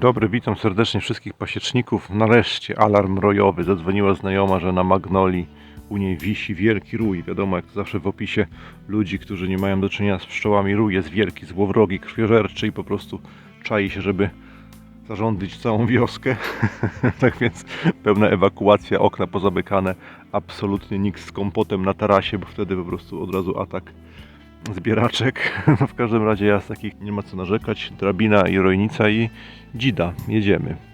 Dobry, witam serdecznie wszystkich pasieczników. Nareszcie alarm rojowy. Zadzwoniła znajoma, że na Magnoli u niej wisi wielki rój. Wiadomo, jak zawsze w opisie ludzi, którzy nie mają do czynienia z pszczołami, rój jest wielki, złowrogi, krwiożerczy i po prostu czai się, żeby zarządzić całą wioskę. tak więc pełna ewakuacja, okna pozamykane, absolutnie nikt z kompotem na tarasie, bo wtedy po prostu od razu atak zbieraczek. No w każdym razie ja z takich nie ma co narzekać. Drabina i rojnica i dzida. Jedziemy.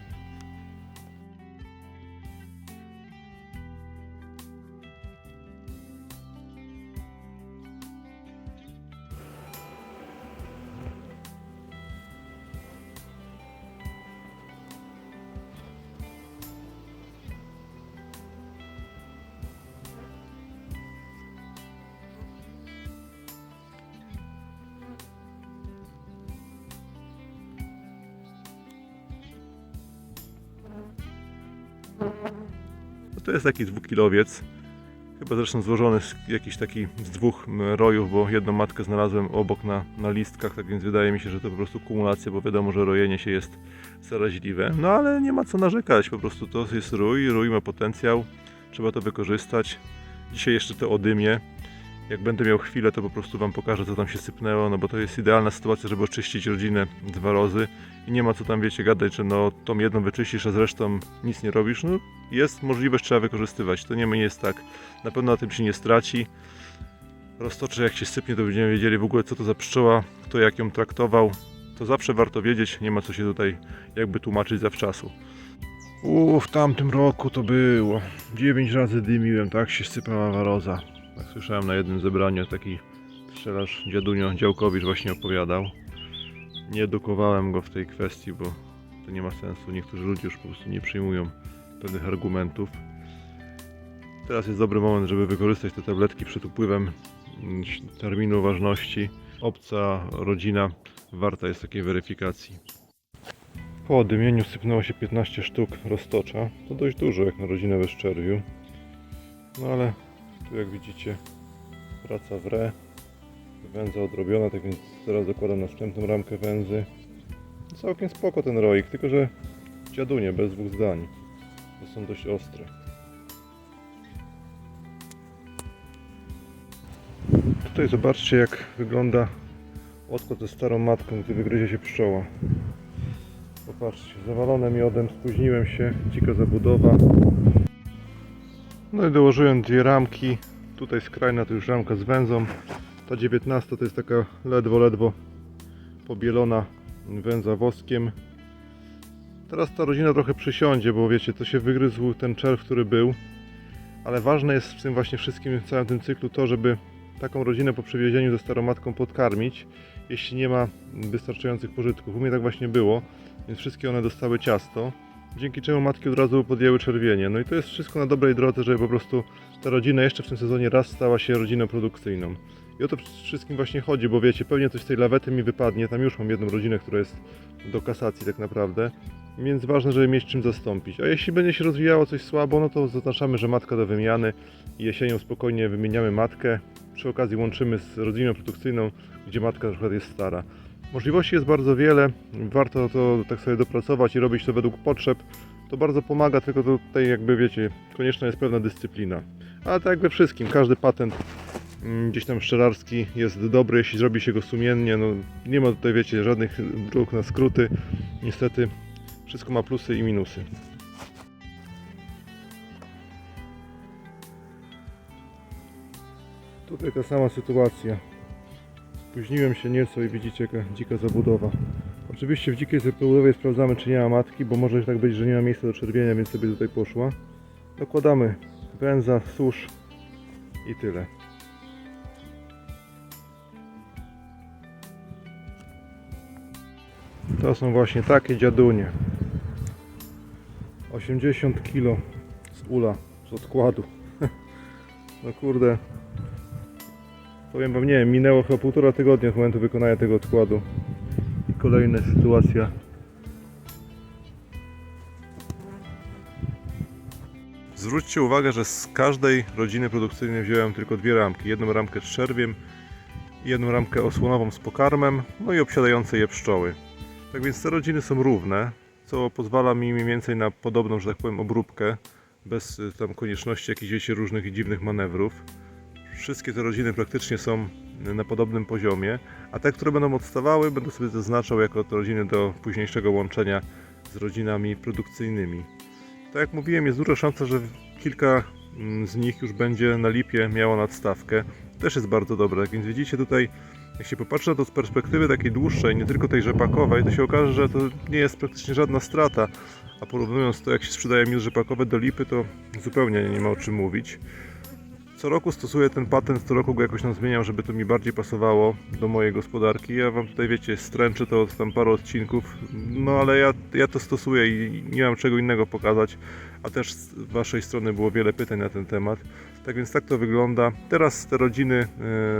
To jest taki dwukilowiec. Chyba zresztą złożony z jakiś taki z dwóch rojów, bo jedną matkę znalazłem obok na, na listkach, tak więc wydaje mi się, że to po prostu kumulacja, bo wiadomo, że rojenie się jest zaraźliwe. No ale nie ma co narzekać, po prostu to jest rój, rój ma potencjał, trzeba to wykorzystać. Dzisiaj jeszcze to odymię. Jak będę miał chwilę, to po prostu Wam pokażę, co tam się sypnęło, no bo to jest idealna sytuacja, żeby oczyścić rodzinę z warozy i nie ma co tam, wiecie, gadać, że no tą jedną wyczyścisz, a zresztą nic nie robisz. No jest możliwość, trzeba wykorzystywać. To nie, nie jest tak. Na pewno na tym się nie straci. Roztocze jak się sypnie, to będziemy wiedzieli w ogóle, co to za pszczoła, kto jak ją traktował. To zawsze warto wiedzieć, nie ma co się tutaj jakby tłumaczyć zawczasu. Uuu, w tamtym roku to było. 9 razy dymiłem, tak się sypała waroza. Tak słyszałem na jednym zebraniu, taki pszczelarz dziadunio Działkowicz właśnie opowiadał. Nie edukowałem go w tej kwestii, bo to nie ma sensu. Niektórzy ludzie już po prostu nie przyjmują pewnych argumentów. Teraz jest dobry moment, żeby wykorzystać te tabletki przed upływem terminu ważności. Obca rodzina warta jest takiej weryfikacji. Po odymieniu sypnęło się 15 sztuk roztocza. To dość dużo jak na rodzinę we szczerwiu. No ale tu jak widzicie praca w re. Węza odrobiona, tak więc zaraz dokładam następną ramkę węzy. Całkiem spoko ten roik, tylko że dziadunie, bez dwóch zdań. To są dość ostre. Tutaj zobaczcie jak wygląda odkład ze starą matką, gdy wygryzie się pszczoła. Popatrzcie, zawalone miodem, spóźniłem się, dzika zabudowa. No i dołożyłem dwie ramki. Tutaj skrajna to już ramka z węzą. Ta 19 to jest taka ledwo, ledwo pobielona węza woskiem. Teraz ta rodzina trochę przysiądzie, bo wiecie, to się wygryzł ten czerw, który był. Ale ważne jest w tym właśnie wszystkim, w całym tym cyklu to, żeby taką rodzinę po przywiezieniu ze staromatką podkarmić, jeśli nie ma wystarczających pożytków. U mnie tak właśnie było, więc wszystkie one dostały ciasto, dzięki czemu matki od razu podjęły czerwienie. No i to jest wszystko na dobrej drodze, żeby po prostu ta rodzina jeszcze w tym sezonie raz stała się rodziną produkcyjną. I o to wszystkim właśnie chodzi, bo wiecie, pewnie coś z tej lawety mi wypadnie, tam już mam jedną rodzinę, która jest do kasacji tak naprawdę, więc ważne, żeby mieć czym zastąpić. A jeśli będzie się rozwijało coś słabo, no to zaznaczamy, że matka do wymiany i jesienią spokojnie wymieniamy matkę. Przy okazji łączymy z rodziną produkcyjną, gdzie matka na przykład jest stara. Możliwości jest bardzo wiele, warto to tak sobie dopracować i robić to według potrzeb. To bardzo pomaga, tylko tutaj jakby wiecie, konieczna jest pewna dyscyplina. Ale tak jak we wszystkim, każdy patent mm, gdzieś tam szczelarski jest dobry, jeśli zrobi się go sumiennie. No, nie ma tutaj, wiecie, żadnych dróg na skróty. Niestety wszystko ma plusy i minusy. Tutaj ta sama sytuacja. Spóźniłem się nieco i widzicie jaka dzika zabudowa. Oczywiście w dzikiej zabudowie sprawdzamy czy nie ma matki, bo może tak być, że nie ma miejsca do czerwienia, więc sobie tutaj poszła. Dokładamy węza, susz i tyle. To są właśnie takie dziadunie. 80 kg z ula, z odkładu. No kurde. Powiem wam, nie minęło chyba półtora tygodnia od momentu wykonania tego odkładu. I kolejna sytuacja. Zwróćcie uwagę, że z każdej rodziny produkcyjnej wziąłem tylko dwie ramki. Jedną ramkę z czerwiem i jedną ramkę osłonową z pokarmem, no i obsiadające je pszczoły. Tak więc te rodziny są równe. co pozwala mi mniej więcej na podobną, że tak powiem, obróbkę, bez y, tam konieczności jakichś wiecie, różnych dziwnych manewrów. Wszystkie te rodziny praktycznie są na podobnym poziomie, a te, które będą odstawały, będę sobie zaznaczał jako te rodziny do późniejszego łączenia z rodzinami produkcyjnymi. Tak jak mówiłem, jest duża szansa, że kilka mm, z nich już będzie na lipie miało nadstawkę. Też jest bardzo dobre. Tak więc widzicie tutaj, jak się popatrzy na to z perspektywy takiej dłuższej, nie tylko tej rzepakowej, to się okaże, że to nie jest praktycznie żadna strata. A porównując to, jak się sprzedaje miód rzepakowy do lipy, to zupełnie nie ma o czym mówić. Co roku stosuję ten patent, co roku go jakoś tam zmieniam, żeby to mi bardziej pasowało do mojej gospodarki. Ja wam tutaj wiecie, stręczę to od tam paru odcinków, no ale ja, ja to stosuję i nie mam czego innego pokazać, a też z waszej strony było wiele pytań na ten temat. Tak więc tak to wygląda. Teraz te rodziny,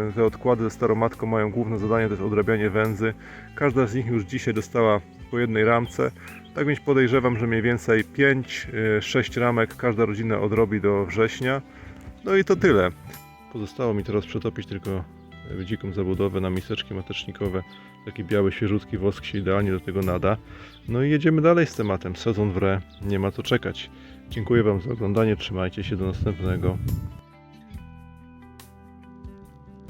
e, te odkłady ze staromatką mają główne zadanie, to jest odrabianie węzy. Każda z nich już dzisiaj dostała po jednej ramce. Tak więc podejrzewam, że mniej więcej 5-6 ramek każda rodzina odrobi do września. No i to tyle. Pozostało mi teraz przetopić tylko dziką zabudowę na miseczki matecznikowe. Taki biały, świeżutki wosk się idealnie do tego nada. No i jedziemy dalej z tematem. Sezon wre, nie ma co czekać. Dziękuję Wam za oglądanie, trzymajcie się, do następnego.